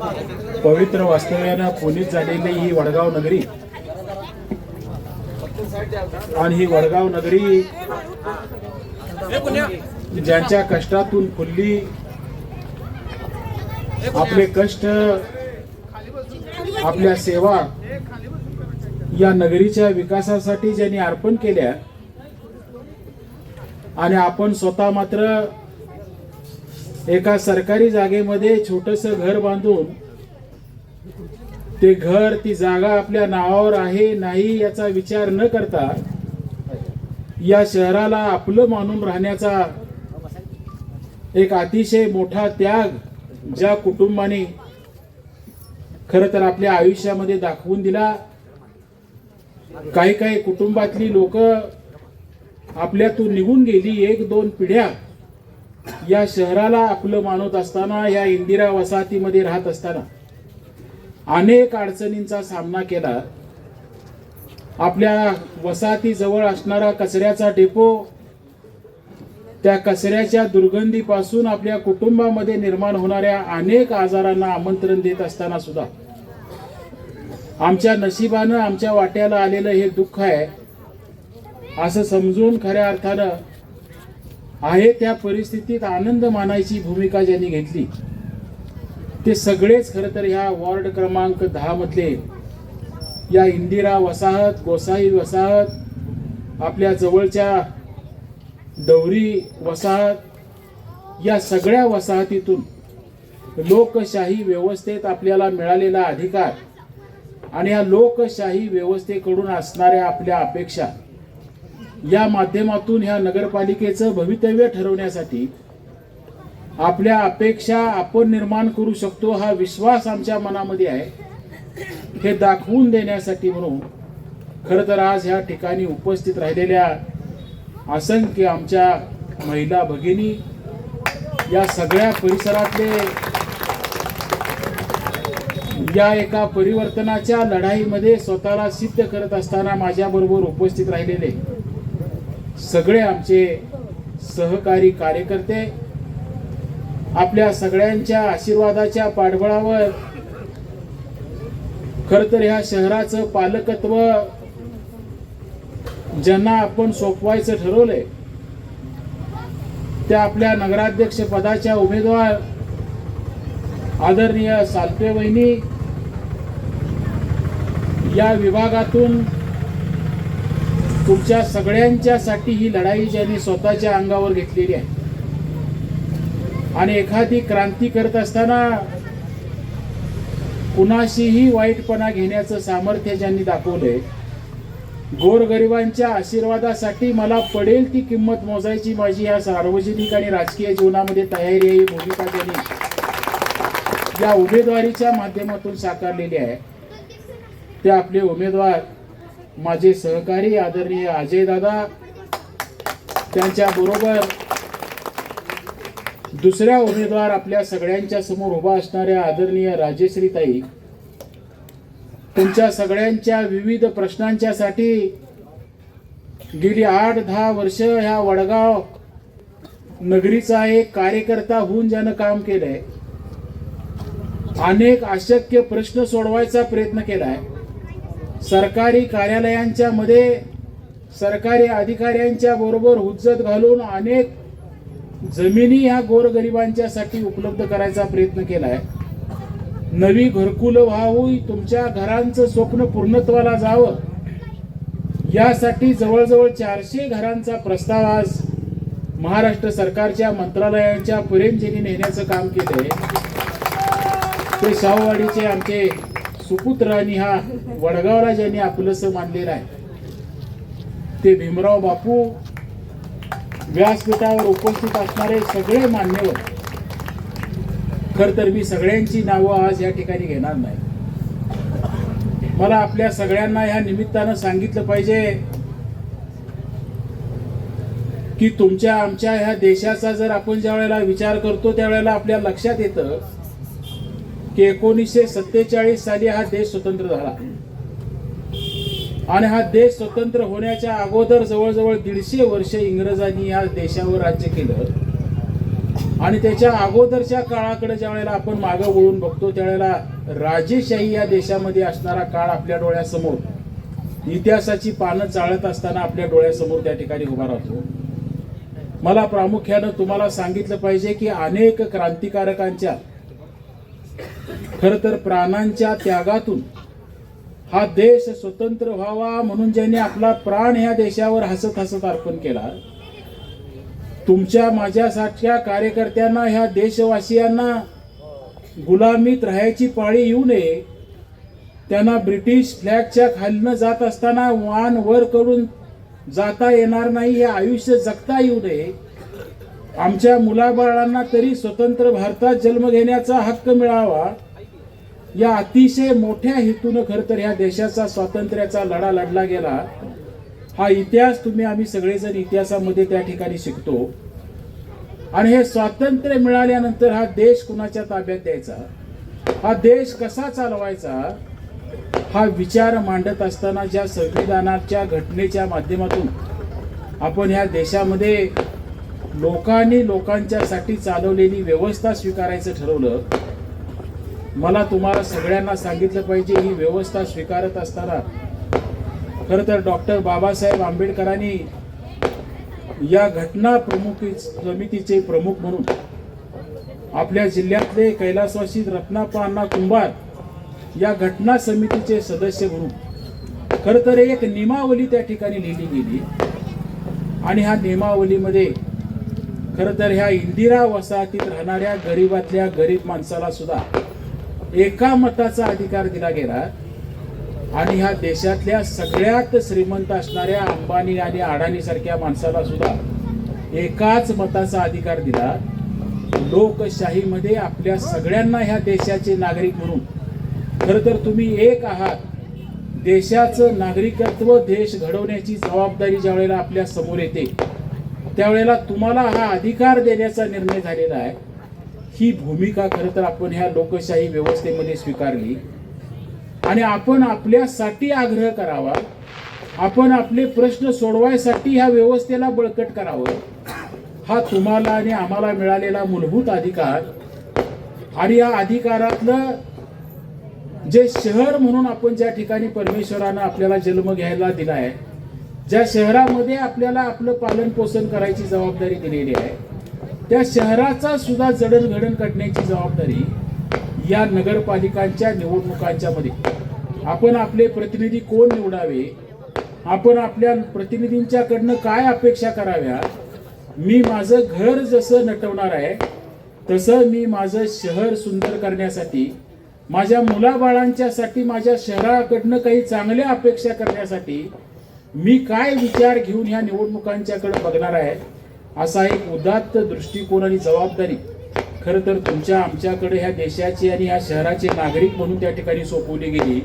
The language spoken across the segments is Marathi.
पवित्र वास्तव्यानं पोलीस झालेली ही वडगाव नगरी आणि ही वडगाव नगरी ज्यांच्या कष्टातून फुलली आपले कष्ट आपल्या सेवा या नगरीच्या विकासासाठी ज्यांनी अर्पण केल्या आणि आपण स्वतः मात्र एका सरकारी जागेमध्ये छोटस घर बांधून ते घर ती जागा आपल्या नावावर आहे नाही याचा विचार न करता या शहराला आपलं मानून राहण्याचा एक अतिशय मोठा त्याग ज्या कुटुंबाने खर तर आपल्या आयुष्यामध्ये दाखवून दिला. काही काही कुटुंबातली लोक आपल्यातून निघून गेली एक दोन पिढ्या या शहराला आपलं मानत असताना या इंदिरा वसाहतीमध्ये राहत असताना अनेक अडचणींचा सामना केला. आपल्या वसाहतीजवळ असणारा कचऱ्याचा डेपो त्या कचऱ्याच्या दुर्गंधीपासून आपल्या कुटुंबामध्ये निर्माण होणाऱ्या अनेक आजारांना आमंत्रण देत असताना सुद्धा. आमच्या नशिबानं आमच्या वाट्याला आलेलं हे दुःख आहे. असं समजून खऱ्या अर्थानं आहे त्या परिस्थितीत आनंद मानायची भूमिका ज्यांनी घेतली ते सगळेच खरं तर ह्या वॉर्ड क्रमांक दहा मधले. या इंदिरा वसाहत गोसाई वसाहत आपल्या जवळच्या डवरी वसाहत या सगळ्या वसाहतीतून लोकशाही व्यवस्थेत आपल्याला मिळालेला अधिकार आणि या लोकशाही व्यवस्थेकडून असणाऱ्या आपल्या अपेक्षा या माध्यमातून ह्या नगरपालिकेचं भवितव्य ठरवण्यासाठी आपल्या अपेक्षा आपण निर्माण करू शकतो हा विश्वास आमच्या मनामध्ये आहे. हे दाखवून देण्यासाठी म्हणून खरं तर आज ह्या ठिकाणी उपस्थित राहिलेल्या असंख्य आमच्या महिला भगिनी या सगळ्या परिसरातले या एका परिवर्तनाच्या लढाईमध्ये स्वतःला सिद्ध करत असताना माझ्याबरोबर उपस्थित राहिलेले सगळे आमचे सहकारी कार्यकर्ते आपल्या सगळ्यांच्या आशीर्वादाच्या पाठबळावर खर तर ह्या शहराचं पालकत्व ज्यांना आपण सोपवायचं ठरवलंय त्या आपल्या नगराध्यक्ष पदाच्या उमेदवार आदरणीय सालपे वहिनी या विभागातून तुमच्या सगळ्यांच्यासाठी ही लढाई ज्यांनी स्वतःच्या अंगावर घेतलेली आहे. आणि एखादी क्रांती करत असताना कुणाशीही वाईटपणा घेण्याचं सामर्थ्य ज्यांनी दाखवलंय गोरगरिबांच्या आशीर्वादासाठी मला पडेल ती किंमत मोजायची माझी या सार्वजनिक आणि राजकीय जीवनामध्ये तयारी आहे ही भूमिका त्यांनी या उमेदवारीच्या माध्यमातून साकारलेली आहे ते आपले उमेदवार माझे सहकारी आदरणीय अजय दादा त्यांच्या बरोबर दुसऱ्या उमेदवार आपल्या सगळ्यांच्या समोर उभा असणाऱ्या आदरणीय राजेश्रीताई तुमच्या सगळ्यांच्या विविध प्रश्नांच्यासाठी गेली आठ दहा वर्ष ह्या वडगाव नगरीचा एक कार्यकर्ता होऊन ज्यानं काम केलंय अनेक अशक्य प्रश्न सोडवायचा प्रयत्न केलाय. सरकारी कार्यालयांच्या मध्ये सरकारी अधिकाऱ्यांच्या बरोबर हुज्जत घालून अनेक जमिनी ह्या गोरगरिबांच्यासाठी उपलब्ध करायचा प्रयत्न केलाय. नवी घरकुल व्हावी तुमच्या घरांचं स्वप्न पूर्णत्वाला जावं यासाठी जवळजवळ चारशे घरांचा प्रस्ताव आज महाराष्ट्र सरकारच्या मंत्रालयांच्या पर्यंत नेण्याचं काम केलंय. ते शाहूवाडीचे आमचे सुपुत्र आणि हा वडगावला ज्यांनी आपलंसं मानलेलं आहे. ते भीमराव बापू व्यासपीठावर उपस्थित असणारे सगळे मान्यवर. खर तर मी सगळ्यांची नावं आज या ठिकाणी घेणार नाही. मला आपल्या सगळ्यांना ह्या निमित्तानं सांगितलं पाहिजे की तुमच्या आमच्या ह्या देशाचा जर आपण ज्या वेळेला विचार करतो त्यावेळेला आपल्या लक्षात येतं की एकोणीसशे सत्तेचाळीस साली हा देश स्वतंत्र झाला. आणि हा देश स्वतंत्र होण्याच्या अगोदर जवळजवळ दीडशे वर्ष इंग्रजांनी या देशावर राज्य केलं. आणि त्याच्या अगोदरच्या काळाकडे ज्या वेळेला आपण मागं वळून बघतो त्यावेळेला राजेशाही या देशामध्ये असणारा काळ आपल्या डोळ्यासमोर इतिहासाची पानं चाळत असताना आपल्या डोळ्यासमोर त्या ठिकाणी उभा राहतो. मला प्रामुख्यानं तुम्हाला सांगितलं पाहिजे की अनेक क्रांतिकारकांच्या खर तर प्राणांच्या त्यागातून हा देश स्वतंत्र व्हावा म्हणून ज्यांनी आपला प्राण ह्या देशावर हसत हसत अर्पण केला तुमच्या माझ्यासारख्या कार्यकर्त्यांना ह्या देशवासियांना गुलामीत राहायची पाळी येऊ नये. त्यांना ब्रिटिश फ्लॅगच्या खालनं जात असताना वान वर करून जाता येणार नाही हे आयुष्य जगता येऊ नये. आमच्या मुलाबाळांना तरी स्वतंत्र भारतात जन्म घेण्याचा हक्क मिळावा. या अतिशय मोठ्या हेतून खर तर ह्या देशाचा स्वातंत्र्याचा लढा लढला गेला. हा इतिहास तुम्ही आम्ही सगळेजण इतिहासामध्ये त्या ठिकाणी शिकतो. आणि हे स्वातंत्र्य मिळाल्यानंतर हा देश कुणाच्या ताब्यात द्यायचा? हा देश कसा चालवायचा? हा विचार मांडत असताना ज्या संविधानाच्या घटनेच्या माध्यमातून आपण ह्या देशामध्ये लोकांनी लोकांच्यासाठी चालवलेली व्यवस्था स्वीकारायचं ठरवलं मला तुम्हाला सगळ्यांना सांगितलं पाहिजे ही व्यवस्था स्वीकारत असताना. खरं तर डॉक्टर बाबासाहेब आंबेडकरांनी या घटना प्रमुख समितीचे प्रमुख म्हणून आपल्या जिल्ह्यातले कैलासवासी रत्नाप्पा अण्णा कुंभार या घटना समितीचे सदस्य म्हणून खरं तर एक नियमावली त्या ठिकाणी लिहिली गेली. आणि ह्या नियमावलीमध्ये खरं तर ह्या इंदिरा वसाहतीत राहणाऱ्या गरीबातल्या गरीब माणसाला सुद्धा एका मताचा अधिकार दिला गेला. आणि ह्या देशातल्या सगळ्यात श्रीमंत असणाऱ्या अंबानी आणि अडाणी सारख्या माणसाला सुद्धा एकाच मताचा अधिकार दिला. लोकशाहीमध्ये आपल्या सगळ्यांना ह्या देशाचे नागरिक म्हणून. खरं तर तुम्ही एक आहात. देशाचं नागरिकत्व देश घडवण्याची जबाबदारी ज्या वेळेला आपल्यासमोर येते त्यावेळेला तुम्हाला हा अधिकार देण्याचा निर्णय झालेला आहे. ही भूमिका खरं तर आपण ह्या लोकशाही व्यवस्थेमध्ये स्वीकारली. आणि आपण आपल्यासाठी आग्रह करावा. आपण आपले प्रश्न सोडवायसाठी ह्या व्यवस्थेला बळकट करावं. हा तुम्हाला आणि आम्हाला मिळालेला मूलभूत अधिकार आणि या अधिकारातलं जे शहर म्हणून आपण ज्या ठिकाणी परमेश्वरानं आपल्याला जन्म घ्यायला दिला आहे ज्या शहरामध्ये आपल्याला आपलं पालन पोषण करायची जबाबदारी दिलेली आहे त्या शहराचा सुद्धा जडणघडण करण्याची जबाबदारी या नगरपालिकांच्या निवडणुकांच्या मध्ये. आपण आपले प्रतिनिधी कोण निवडावे? आपण आपल्या प्रतिनिधींच्याकडनं काय अपेक्षा कराव्या? मी माझं घर जसं नटवणार आहे तसं मी माझं शहर सुंदर करण्यासाठी माझ्या मुलाबाळांच्यासाठी माझ्या शहराकडनं काही चांगल्या अपेक्षा करण्यासाठी मी काय विचार घेऊन ह्या निवडणुकांच्याकडे बघणार आहे? असा एक उदात्त दृष्टिकोन आणि जबाबदारी. खरं तर तुमच्या आमच्याकडे ह्या देशाची आणि ह्या शहराचे नागरिक म्हणून त्या ठिकाणी सोपवली गेली.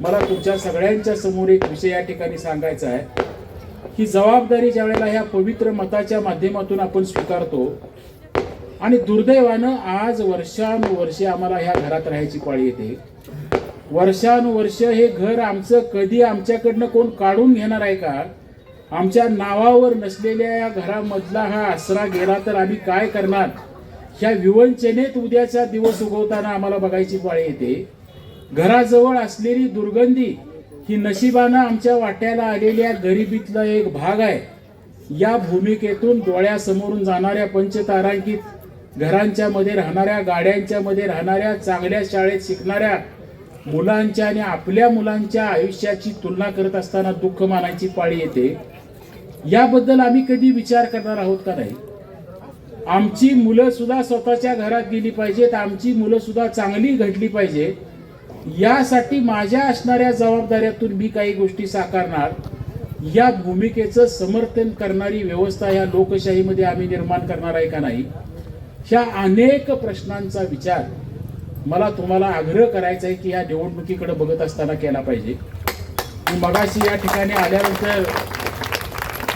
मला तुमच्या सगळ्यांच्या समोर एक विषय या ठिकाणी सांगायचा आहे ही जबाबदारी ज्या वेळेला ह्या पवित्र मताच्या माध्यमातून आपण स्वीकारतो आणि दुर्दैवानं आज वर्षानुवर्षे आम्हाला ह्या घरात राहायची पाळी येते. वर्षानुवर्ष हे घर आमचं कधी आमच्याकडनं कोण काढून घेणार आहे का? आमच्या नावावर नसलेल्या या घरामधला हा आसरा गेला तर आम्ही काय करणार? ह्या विवंचनेत उद्याचा दिवस उगवताना आम्हाला बघायची पाळी येते. घराजवळ असलेली दुर्गंधी ही नशिबानं आमच्या वाट्याला आलेल्या गरिबीतला एक भाग आहे. या भूमिकेतून डोळ्यासमोरून जाणाऱ्या पंचतारांकित घरांच्या मध्ये राहणाऱ्या गाड्यांच्या मध्ये राहणाऱ्या चांगल्या शाळेत शिकणाऱ्या मुलांच्या आणि आपल्या मुलांच्या आयुष्याची तुलना करत असताना दुःख मानायची पाळी येते. याबद्दल आम्ही कधी विचार करणार आहोत का नाही? आमची मुलं सुद्धा स्वतःच्या घरात गेली पाहिजेत आमची मुलं सुद्धा चांगली घडली पाहिजे यासाठी माझ्या असणाऱ्या जबाबदाऱ्यातून मी काही गोष्टी साकारणार. या भूमिकेचं समर्थन करणारी व्यवस्था या लोकशाहीमध्ये आम्ही निर्माण करणार आहे का नाही? ह्या अनेक प्रश्नांचा विचार मला तुम्हाला आग्रह करायचा आहे की या निवडणुकीकडे बघत असताना केला पाहिजे. मी मगाशी या ठिकाणी आल्यानंतर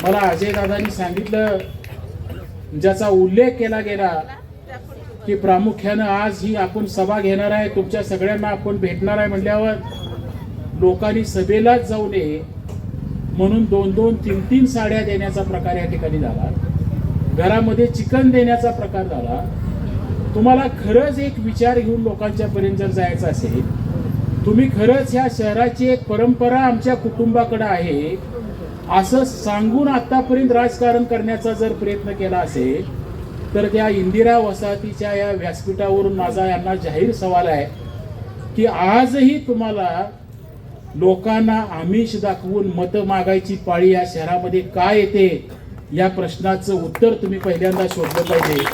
मला अजय दादांनी सांगितलं ज्याचा उल्लेख केला गेला की प्रामुख्यानं आज ही आपण सभा घेणार आहे तुमच्या सगळ्यांना आपण भेटणार आहे म्हटल्यावर लोकांनी सभेलाच जाऊ नये म्हणून दोन दोन तीन तीन साड्या देण्याचा प्रकार या ठिकाणी झाला. घरामध्ये चिकन देण्याचा प्रकार झाला. तुम्हाला खरंच एक विचार घेऊन लोकांच्या पर्यंत जर जायचं असेल तुम्ही खरंच ह्या शहराची एक परंपरा आमच्या कुटुंबाकडे आहे असं सांगून आतापर्यंत राजकारण करण्याचा जर प्रयत्न केला असेल तर त्या इंदिरा वसाहतीच्या या व्यासपीठावरून माझा यांना जाहीर सवाल आहे की आजही तुम्हाला लोकांना आमिष दाखवून मतं मागायची पाळी या शहरामध्ये काय येते या प्रश्नाचं उत्तर तुम्ही पहिल्यांदा शोधलं पाहिजे.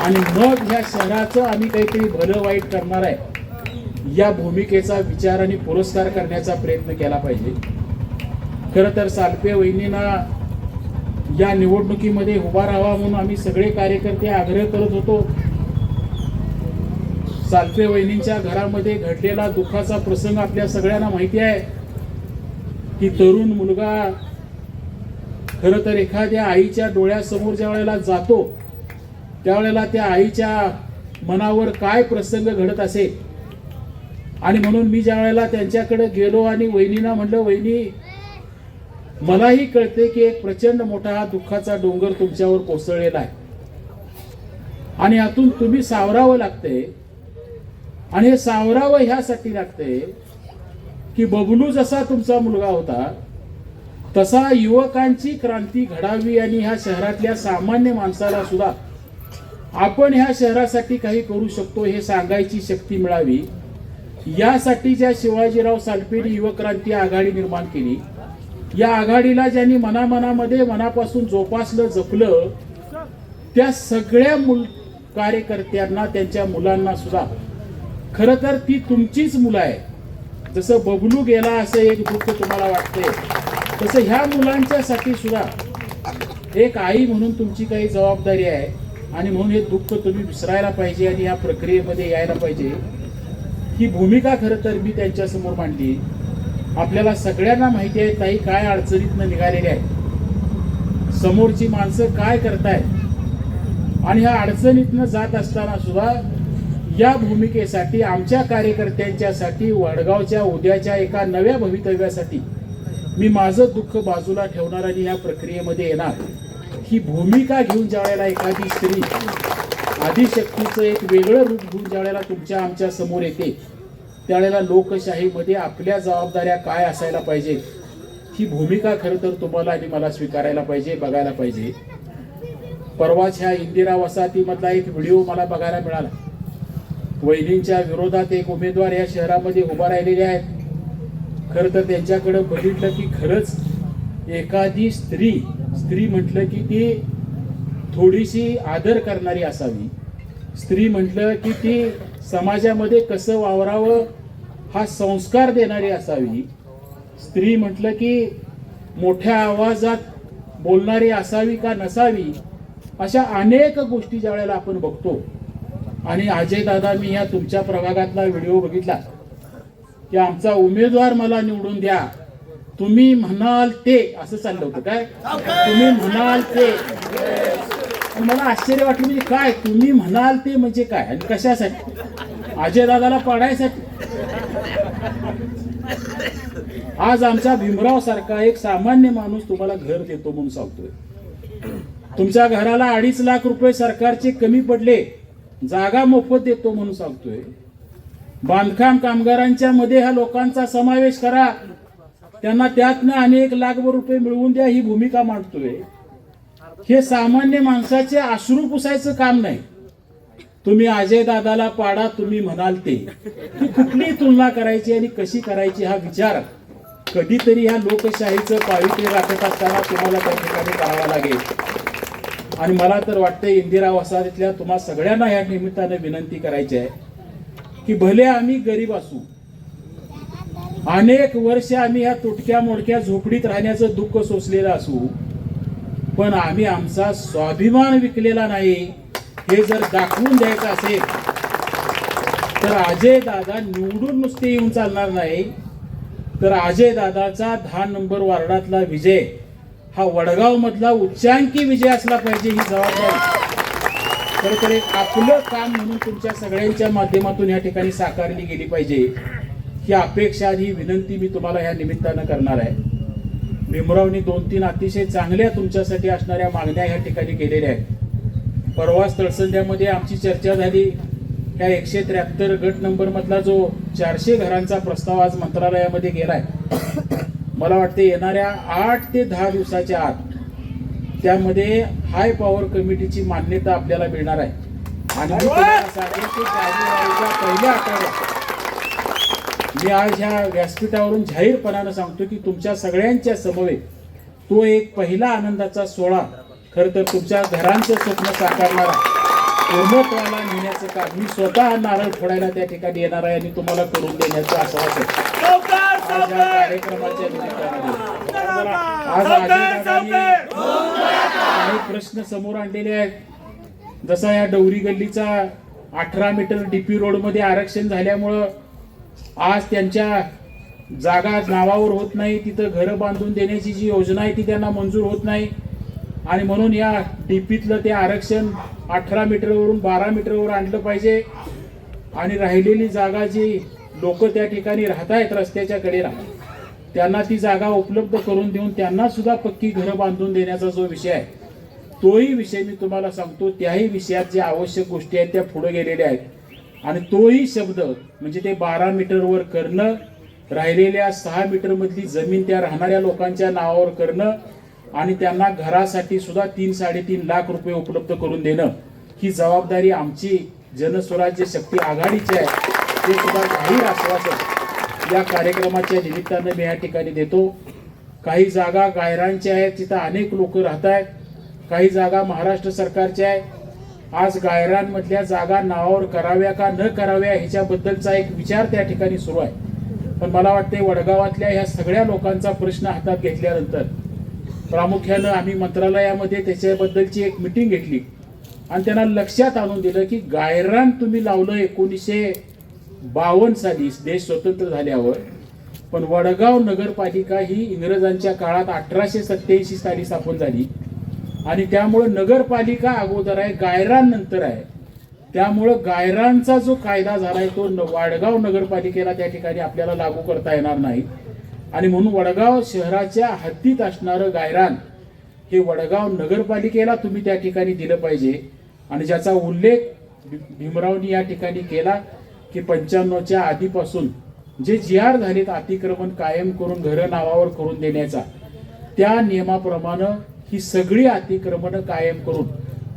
आणि मग ह्या शहराचं आम्ही काहीतरी भलं वाईट करणार आहे या भूमिकेचा विचार आणि पुरस्कार करण्याचा प्रयत्न केला पाहिजे. खरं तर सालपे वहिनींना या निवडणुकीमध्ये उभा राहावा म्हणून आम्ही सगळे कार्यकर्ते आग्रह करत होतो. सालपे वहिनींच्या घरामध्ये घडलेला दुःखाचा प्रसंग आपल्या सगळ्यांना माहिती आहे. की तरुण मुलगा खर तर एखाद्या आईच्या डोळ्यासमोर ज्या वेळेला जातो त्यावेळेला त्या आईच्या मनावर काय प्रसंग घडत असेल? आणि म्हणून मी ज्या वेळेला त्यांच्याकडे गेलो आणि वहिनीना म्हणलं वहिनी मलाही कळते की एक प्रचंड मोठा हा दुःखाचा डोंगर तुमच्यावर कोसळलेला आहे. आणि यातून तुम्ही सावरावं लागतंय आणि हे सावरावं ह्यासाठी लागतंय की बबलू जसा तुमचा मुलगा होता तसा युवकांची क्रांती घडावी आणि ह्या शहरातल्या सामान्य माणसाला सुद्धा आपण ह्या शहरासाठी काही करू शकतो हे सांगायची शक्ती मिळावी. यासाठी ज्या शिवाजीराव सालपेनी युवक क्रांती आघाडी निर्माण केली या आघाडीला ज्यांनी मनामनामध्ये मनापासून जोपासलं जपलं त्या सगळ्या मुल कार्यकर्त्यांना त्यांच्या मुलांना सुद्धा. खरं तर ती तुमचीच मुलं आहे जसं बबलू गेला असं एक दुःख तुम्हाला वाटते तसं ह्या मुलांच्यासाठी सुद्धा एक आई म्हणून तुमची काही जबाबदारी आहे आणि म्हणून हे दुःख तुम्ही विसरायला पाहिजे आणि या प्रक्रियेमध्ये यायला पाहिजे. ही भूमिका खरं तर मी त्यांच्यासमोर मांडली. आपल्याला सगळ्यांना माहिती आहे ताई काय अडचणीतनं निघालेली आहे समोरची माणसं काय करतायत? आणि ह्या अडचणीतनं जात असताना सुद्धा या भूमिकेसाठी आमच्या कार्यकर्त्यांच्यासाठी वडगावच्या उद्याच्या एका नव्या भवितव्यासाठी मी माझं दुःख बाजूला ठेवणार आणि या प्रक्रियेमध्ये येणार. ही भूमिका घेऊन ज्या वेळेला एखादी स्त्री आदिशक्तीचं एक वेगळं रूप घेऊन ज्या वेळेला तुमच्या आमच्यासमोर येते. त्यावेळेला लोकशाहीमध्ये आपल्या जबाबदाऱ्या काय असायला पाहिजे? ही भूमिका खरं तर तुम्हाला आणि मला स्वीकारायला पाहिजे बघायला पाहिजे. परवाच ह्या इंदिरा वसाहतीमधला एक व्हिडिओ मला बघायला मिळाला. वहिनींच्या विरोधात एक उमेदवार या शहरामध्ये उभा राहिलेले आहेत. खरं तर त्यांच्याकडं बघितलं की खरंच एखादी स्त्री स्त्री म्हटलं की ती थोडीशी आदर करणारी असावी. स्त्री म्हटलं की ती समाजामध्ये कसं वावरावं हा संस्कार देणारी असावी. स्त्री म्हटलं की मोठ्या आवाजात बोलणारी असावी का नसावी अशा अनेक गोष्टी ज्या वेळेला आपण बघतो. आणि अजय दादा मी या तुमच्या प्रभागातला व्हिडिओ बघितला. की आमचा उमेदवार मला निवडून द्या. तुम्ही म्हणाल ते असं चाललं होतं. काय? तुम्ही म्हणाल ते. आणि मला आश्चर्य वाटलं म्हणजे काय? तुम्ही म्हणाल ते म्हणजे काय? आणि कशासाठी? अजय दादाला पाडायसाठी? आज आमचा भीमराव सारखा एक सामान्य माणूस तुम्हाला घर देतो म्हणून सांगतोय. तुमच्या घराला अडीच लाख रुपये सरकारचे कमी पडले जागा मोफत देतो म्हणून सांगतोय. बांधकाम कामगारांच्या मध्ये ह्या लोकांचा समावेश करा. त्यांना त्यातनं अनेक लाख रुपये मिळवून द्या ही भूमिका मांडतोय. हे सामान्य माणसाचे अश्रू पुसायचं काम नाही. तुम्ही अजय दादाला पाडा तुम्ही म्हणाल ते. ही कुठली तुलना करायची आणि कशी करायची हा विचार कधीतरी ह्या लोकशाहीचं पावित्र्य राखत असताना तुम्हाला त्या ठिकाणी करावा लागेल. आणि मला तर वाटतं इंदिरा वसाहतीतल्या तुम्हा सगळ्यांना या निमित्तानं विनंती करायची आहे की भले आम्ही गरीब असू अनेक वर्ष आम्ही या तुटक्या मोडक्या झोपडीत राहण्याचं दुःख सोसलेलं असू पण आम्ही आमचा स्वाभिमान विकलेला नाही हे जर दाखवून द्यायचं असेल तर अजय दादा निवडून नुसते येऊन चालणार नाही. तर अजय दादाचा दहा नंबर वार्डातला विजय हा वडगाव मधला उच्चांकी विजय असला पाहिजे ही जबाबदारी. खरं तर एक आपलं काम म्हणून तुमच्या सगळ्यांच्या माध्यमातून या ठिकाणी साकारली गेली पाहिजे ही अपेक्षा ही विनंती मी तुम्हाला ह्या निमित्तानं करणार आहे. भीमरावनी दोन तीन अतिशय चांगल्या तुमच्यासाठी असणाऱ्या मागण्या ह्या ठिकाणी केलेल्या आहेत. परवाच तळसंध्यामध्ये आमची चर्चा झाली. ह्या एकशे त्र्याहत्तर गट नंबर मधला जो चारशे घरांचा प्रस्ताव आज मंत्रालयामध्ये गेलाय. मला वाटते येणाऱ्या आठ ते दहा दिवसाच्या आत त्यामध्ये हाय पॉवर कमिटीची मान्यता आपल्याला मिळणार आहे. आणि पहिल्या आठवड्यात मी आज ह्या व्यासपीठावरून जाहीरपणानं सांगतो की तुमच्या सगळ्यांच्या समवेत तो एक पहिला आनंदाचा सोहळा. खर तर तुमच्या घरांचं स्वप्न साकारणारा पूर्णत्वाला नेण्याचं काम. मी स्वतः नारळ फोडायला त्या ठिकाणी येणार आहे आणि तुम्हाला करून देण्याचं आश्वासन. आज या कार्यक्रमाच्या निमित्तानं. आज अजितदादांनी काही प्रश्न समोर आणलेले आहेत. जसा या डवरी गल्लीचा अठरा मीटर डीपी रोडमध्ये आरक्षण झाल्यामुळं आज त्यांच्या जागा नावावर होत नाही तिथं घरं बांधून देण्याची जी योजना आहे ती त्यांना मंजूर होत नाही. आणि म्हणून या डीपीतलं ते आरक्षण अठरा मीटरवरून बारा मीटरवर आणलं पाहिजे. आणि राहिलेली जागा जी लोक त्या ठिकाणी राहत आहेत रस्त्याच्या कडेला त्यांना ती जागा उपलब्ध करून देऊन त्यांना सुद्धा पक्की घरं बांधून देण्याचा जो विषय आहे तोही विषय मी तुम्हाला सांगतो. त्याही विषयात ज्या आवश्यक गोष्टी आहेत त्या पुढे गेलेल्या आहेत. आणि तोही शब्द म्हणजे ते बारा मीटरवर करणं राहिलेल्या सहा मीटरमधली जमीन त्या राहणाऱ्या लोकांच्या नावावर करणं आणि त्यांना घरासाठी सुद्धा तीन साडेतीन लाख रुपये उपलब्ध करून देणं ही जबाबदारी आमची जनस्वराज्य शक्ती आघाडीची आहे. ते सुद्धा काही आश्वासन या कार्यक्रमाच्या निमित्तानं मी या ठिकाणी देतो. काही जागा गायरांच्या आहेत तिथं अनेक लोक राहत आहेत काही जागा महाराष्ट्र सरकारच्या आहेत. आज गायरांमधल्या जागा नावावर कराव्या का न कराव्या ह्याच्याबद्दलचा एक विचार त्या ठिकाणी सुरू आहे. पण मला वाटते वडगावातल्या ह्या सगळ्या लोकांचा प्रश्न हातात घेतल्यानंतर प्रामुख्यानं आम्ही मंत्रालयामध्ये त्याच्याबद्दलची एक मिटिंग घेतली. आणि त्यांना लक्षात आणून दिलं की गायरान तुम्ही लावलं एकोणीसशे बावन्न साली देश स्वतंत्र झाल्यावर. पण वडगाव नगरपालिका ही इंग्रजांच्या काळात अठराशे सत्त्याऐंशी साली स्थापन झाली. आणि त्यामुळं नगरपालिका अगोदर आहे गायरान नंतर आहे. त्यामुळं गायरांचा जो कायदा झालाय तो न- वाडगाव नगरपालिकेला त्या ठिकाणी आपल्याला लागू करता येणार नाही. आणि म्हणून वडगाव शहराच्या हद्दीत असणारं गायरान हे वडगाव नगरपालिकेला तुम्ही त्या ठिकाणी दिलं पाहिजे. आणि ज्याचा उल्लेख भी- भीमरावनी या ठिकाणी केला की पंच्याण्णवच्या आधीपासून जे जी आर झालेत अतिक्रमण कायम करून घरं नावावर करून देण्याचा त्या नियमाप्रमाणे ही सगळी अतिक्रमणं कायम करून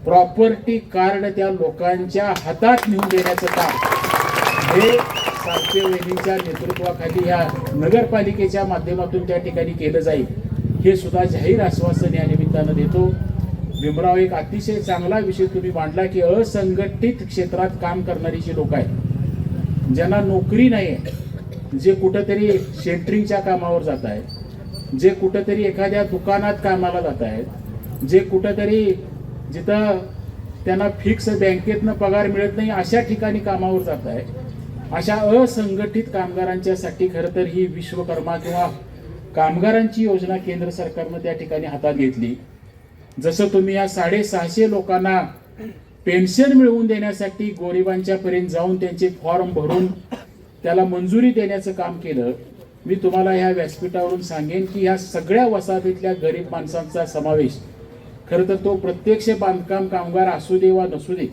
प्रॉपर्टी कार्ड त्या लोकांच्या हातात नेऊन देण्याचं काम हे सारखे वेणीच्या नेतृत्वाखाली या नगरपालिकेच्या माध्यमातून त्या ठिकाणी केलं जाईल हे सुद्धा जाहीर आश्वासन या निमित्तानं देतो. भीमराव एक अतिशय चांगला विषय तुम्ही मांडला की असंघटित क्षेत्रात काम करणारी जी लोक आहेत ज्यांना नोकरी नाही आहे जे कुठंतरी शेंटरिंगच्या कामावर जात आहेत जे कुठंतरी एखाद्या दुकानात कामाला जात आहेत जे कुठंतरी जिथं त्यांना फिक्स बँकेतनं पगार मिळत नाही अशा ठिकाणी कामावर जात आहे अशा असंघटित कामगारांच्यासाठी खरं तर ही विश्वकर्मा किंवा कामगारांची योजना केंद्र सरकारनं त्या ठिकाणी हातात घेतली. जसं तुम्ही या साडेसहाशे लोकांना पेन्शन मिळवून देण्यासाठी गोरिबांच्या पर्यंत जाऊन त्यांचे फॉर्म भरून त्याला मंजुरी देण्याचं काम केलं मी तुम्हाला ह्या व्यासपीठावरून सांगेन की ह्या सगळ्या वसाहतीतल्या गरीब माणसांचा समावेश खरं तर तो प्रत्यक्ष बांधकाम कामगार असू दे वा नसू दे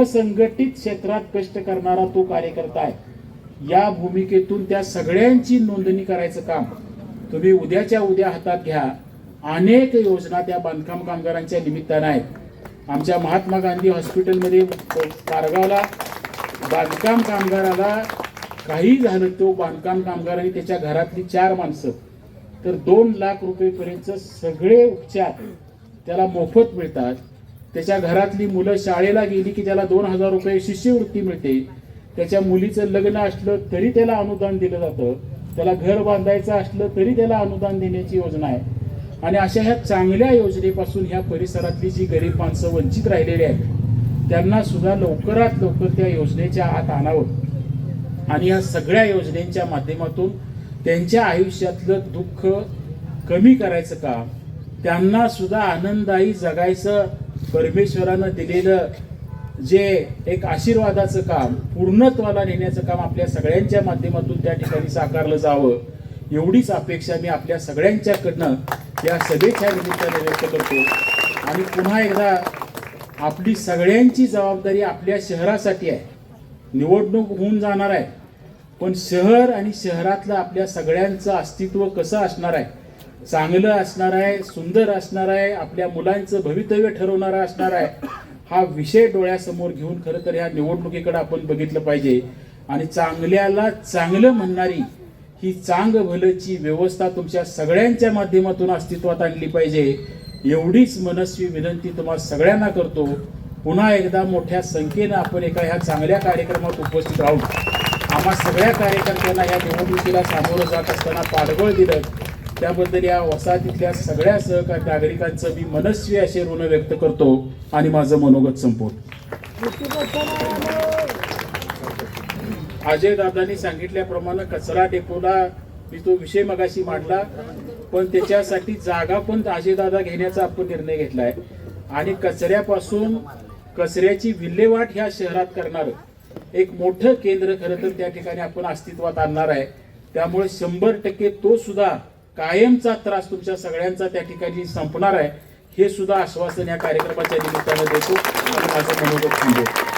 असंघटित क्षेत्रात कष्ट करणारा तो कार्यकर्ता आहे. या भूमिकेतून त्या सगळ्यांची नोंदणी करायचं काम तुम्ही उद्याच्या उद्या हातात घ्या. अनेक योजना त्या बांधकाम कामगारांच्या निमित्तानं आहेत. आमच्या महात्मा गांधी हॉस्पिटलमध्ये कारगावला बांधकाम कामगाराला काही झालं तो बांधकाम कामगार आणि त्याच्या घरातली चार माणसं तर दोन लाख रुपयेपर्यंत सगळे उपचार त्याला मोफत मिळतात. त्याच्या घरातली मुलं शाळेला गेली की त्याला दोन हजार रुपये शिष्यवृत्ती मिळते. त्याच्या मुलीचं लग्न असलं तरी त्याला अनुदान दिलं जातं. त्याला घर बांधायचं असलं तरी त्याला अनुदान देण्याची योजना आहे. आणि अशा ह्या चांगल्या योजनेपासून ह्या परिसरातली जी गरीब माणसं वंचित राहिलेली आहेत त्यांना सुद्धा लवकरात लवकर त्या योजनेच्या आत आणावं. आणि या सगळ्या योजनेच्या माध्यमातून त्यांच्या आयुष्यातलं दुःख कमी करायचं काम त्यांना सुद्धा आनंदायी जगायचं परमेश्वरानं दिलेलं जे एक आशीर्वादाचं काम पूर्णत्वाला नेण्याचं काम आपल्या सगळ्यांच्या माध्यमातून त्या ठिकाणी साकारलं जावं एवढीच अपेक्षा मी आपल्या सगळ्यांच्याकडनं या सभेच्या निमित्ताने व्यक्त करतो. आणि पुन्हा एकदा आपली सगळ्यांची जबाबदारी आपल्या शहरासाठी आहे. निवडणूक होऊन जाणार आहे. पण शहर आणि शहरातलं आपल्या सगळ्यांचं अस्तित्व कसं असणार आहे? चांगलं असणार आहे सुंदर असणार आहे आपल्या मुलांचं भवितव्य ठरवणारं असणार आहे हा विषय डोळ्यासमोर घेऊन खरं तर ह्या निवडणुकीकडे आपण बघितलं पाहिजे. आणि चांगल्याला चांगलं म्हणणारी ही चांग भलची व्यवस्था तुमच्या सगळ्यांच्या माध्यमातून अस्तित्वात आणली पाहिजे. एवढीच मनस्वी विनंती तुम्हाला सगळ्यांना करतो. पुन्हा एकदा मोठ्या संख्येनं आपण एका ह्या चांगल्या कार्यक्रमात उपस्थित राहून आम्हा सगळ्या कार्यकर्त्यांना या निवडणुकीला सामोरं जात असताना पाठबळ दिलं. त्याबद्दल या वसाहतीतल्या सगळ्या सहकार नागरिकांचं मी मनस्वी असे ऋण व्यक्त करतो आणि माझं मनोगत संपवतो. अजय दादांनी सांगितल्याप्रमाणे कचरा डेपोला मी तो विषय मगाशी मांडला पण त्याच्यासाठी जागा पण अजय दादा घेण्याचा आपण निर्णय घेतलाय. आणि कचऱ्यापासून कचऱ्याची विल्हेवाट ह्या शहरात करणारं. एक मोठं केंद्र खरं तर त्या ठिकाणी आपण अस्तित्वात आणणार आहे. त्यामुळे शंभर टक्के तो सुद्धा कायमचा त्रास तुमच्या सगळ्यांचा त्या ठिकाणी संपणार आहे. हे सुद्धा आश्वासन या कार्यक्रमाच्या निमित्तानं देतो. आणि माझं मनोगत थांबवतो.